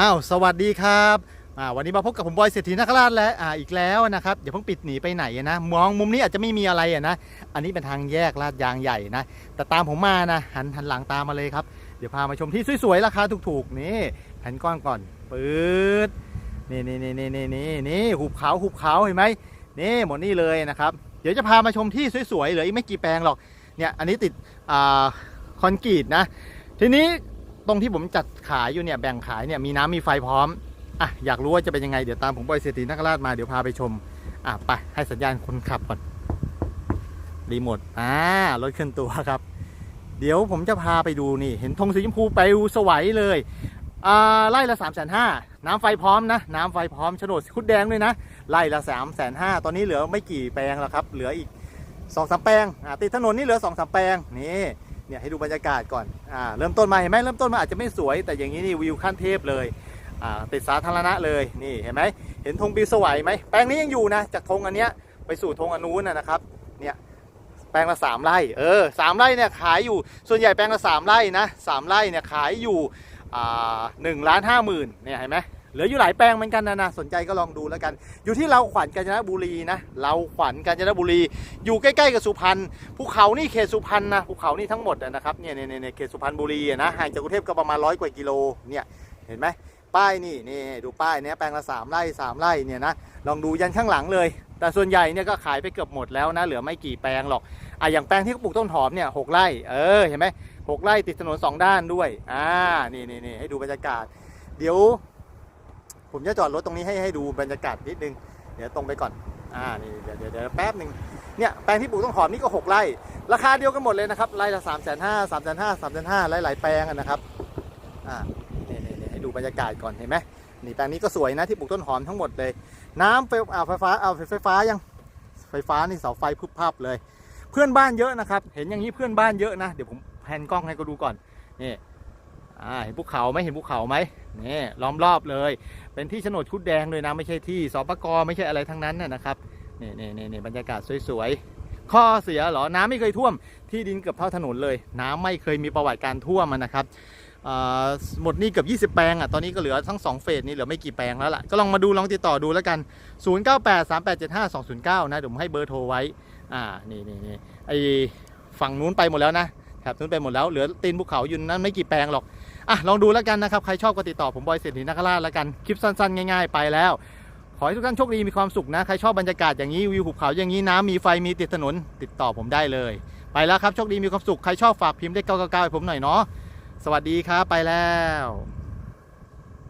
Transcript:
อ้าวสวัสดีครับวันนี้มาพบกับผมบอยเศรษฐีนักราชและอ่าอีกแล้วนะครับอย่าเพิ่งปิดหนีไปไหนนะมองมุมนี้อาจจะไม่มีอะไรนะอันนี้เป็นทางแยกลาดยางใหญ่นะแต่ตามผมมานะหันหันหลังตามมาเลยครับเดี๋ยวพามาชมที่สวยๆราคาถูกๆนี่แผ่นก้อนก่อนปื๊ดนี่นี่นี่นี่นี่นี่นี่หุบเขาหุบเขาเห็นไหมนี่หมดนี่เลยนะครับเดี๋ยวจะพามาชมที่สวยๆเหลืออีกไม่กี่แปลงหรอกเนี่ยอันนี้ติดคอนกรีตนะทีนี้ ตรงที่ผมจัดขายอยู่เนี่ยแบ่งขายเนี่ยมีน้ำมีไฟพร้อมอะอยากรู้ว่าจะเป็นยังไงเดี๋ยวตามผมบอยเศรษฐีนักราชมาเดี๋ยวพาไปชมอะไปให้สัญญาณคนขับก่อนรีโมทอ่ารถเคลื่อนตัวครับ เดี๋ยวผมจะพาไปดูนี่ เห็นธงสีชมพูไปสวัยเลยอ่าไล่ละ3ามแสนห้าน้ำไฟพร้อมนะ น้ำไฟพร้อมโฉนดคุดแดงด้วยนะไล่ละ3ามแสนห้าตอนนี้เหลือไม่กี่แปลงแล้วครับ เหลืออีกสองสามแปลงอ่าติดถนนนี่เหลือสองสามแปลงนี่ เนี่ยให้ดูบรรยากาศก่อนอ่าเริ่มต้นมาเห็นไหมเริ่มต้นมาอาจจะไม่สวย แต่อย่างนี้นี่วิวขั้นเทพเลยอ่าติดสาธารณะเลยนี่เห็นไหมเห็นธงปีสวัยไหมแปลงนี้ยังอยู่นะจากธงอันเนี้ยไปสู่ธงอันนู้นนะนะครับเนี่ยแปลงละสามไร่เออสามไร่เนี่ยขายอยู่ส่วนใหญ่แปลงละสามไร่นะสามไร่เนี่ยขายอยู่อ่าหนึ่งล้านห้าหมื่นเนี่ยเห็นไหม เหลืออยู่หลายแปลงเหมือนกันนะนะสนใจก็ลองดูแล้วกัน อยู่ที่เราขวัญกาญจนบุรีนะเราขวัญกาญจนบุรี อยู่ใกล้ๆกับสุพรรณภูเขานี่เขตสุพรรณนะภูเขานี่ทั้งหมดนะครับเนี่ยเนี่ยเนี่ยเขตสุพรรณบุรีนะห่างจากกรุงเทพก็ประมาณร้อยกว่ากิโลเนี่ยเห็นไหมป้ายนี่นี่ดูป้ายเนี้ยแปลงละสามไร่สามไร่เนี่ยนะลองดูยันข้างหลังเลย แต่ส่วนใหญ่เนี่ยก็ขายไปเกือบหมดแล้วนะเหลือไม่กี่แปลงหรอกอะอย่างแปลงที่เขาปลูกต้นหอมเนี่ยหกไร่เออเห็นไหมหกไร่ติดถนนสองด้านด้วยอ่านี่นี่นี่ให้ดูบรรยากาศ เดี๋ยว ผมจะจอดรถตรงนี้ให้ให้ดูบรรยากาศนิดนึง เดี๋ยวตรงไปก่อน อ่า นี่เดี๋ยวเดี๋ยวเดี๋ยวแป๊บหนึ่งเนี่ยแปลงที่ปลูกต้นหอมนี่ก็หกไร่ราคาเดียวกันหมดเลยนะครับไร่ละสามแสนห้าสามแสนห้าสามแสนห้าหลายๆแปลงนะครับ อ่านี่นี่นี่ให้ดูบรรยากาศก่อนเห็นไหมนี่แปลงนี้ก็สวยนะที่ปลูกต้นหอมทั้งหมดเลย น้ำไฟอ่าไฟฟ้าเอาไฟฟ้ายังไฟฟ้านี่เสาไฟพึบพับเลย เพื่อนบ้านเยอะนะครับ เห็นอย่างนี้เพื่อนบ้านเยอะนะ เดี๋ยวผมแพนกล้องให้ก็ดูก่อนนี่อ่าเห็นภูเขาไหมเห็นภูเขาไหม นี่ล้อมรอบเลย เป็นที่โฉนดชุดแดงเลยนะไม่ใช่ที่สปกไม่ใช่อะไรทั้งนั้นนะครับนี่นี่นี่นี่บรรยากาศสวยๆ ข้อเสียเหรอน้ำไม่เคยท่วมที่ดินเกือบเท่าถนนเลย น้ำไม่เคยมีประวัติการท่วมนะครับหมดนี่เกือบ20 แปลงอะตอนนี้ก็เหลือทั้ง 2 เฟสนี่เหลือไม่กี่แปลงแล้วล่ะ ก็ลองมาดูลองติดต่อดูแล้วกัน 0983875209 นะเดี๋ยวผมให้เบอร์โทรไว้ อ่านี่นี่นี่ไอฝั่งนู้นไปหมดแล้วนะแถบนู้นไปหมดแล้วเหลือตีนภูเขาอยู่นั้นไม่กี่แปลงหรอก อะลองดูแล้วกันนะครับใครชอบก็ติดต่อผมบอยเศรษฐีนักราแล้วกันคลิปสั้นๆ ง่ายๆไปแล้วขอให้ทุกท่านโชคดีมีความสุขนะ ใครชอบบรรยากาศอย่างนี้วิวหุบเขาอย่างนี้น้ำมีไฟมีติดถนน ติดต่อผมได้เลย ไปแล้วครับโชคดีมีความสุข ใครชอบฝากพิมพ์ได้เก้าเก้าให้ผมหน่อยเนาะสวัสดีครับไปแล้ว